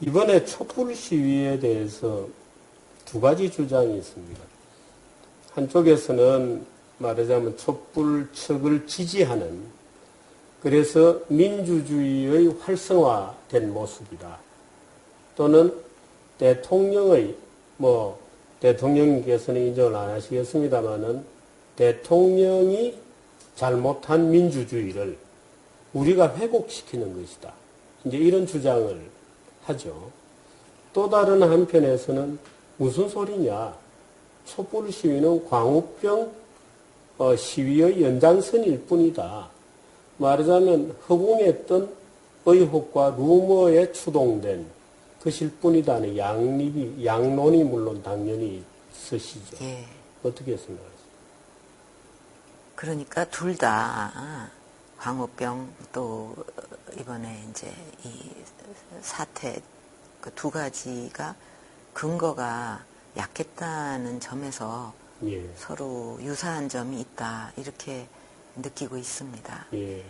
이번에 촛불 시위에 대해서 두 가지 주장이 있습니다. 한쪽에서는 말하자면 촛불 측을 지지하는 그래서 민주주의의 활성화된 모습이다. 또는 대통령의 뭐 대통령께서는 인정을 안 하시겠습니다만은 대통령이 잘못한 민주주의를 우리가 회복시키는 것이다. 이제 이런 주장을 하죠. 또 다른 한편에서는 무슨 소리냐. 촛불 시위는 광우병 어, 시위의 연장선일 뿐이다. 말하자면 허공했던 의혹과 루머에 추동된 것일 뿐이다는 양립이, 양론이 물론 당연히 있으시죠. 예. 어떻게 생각하세요? 그러니까 둘 다 광우병 또 이번에 이제 이 사태 그 두 가지가 근거가 약했다는 점에서 예, 서로 유사한 점이 있다 이렇게 느끼고 있습니다. 예,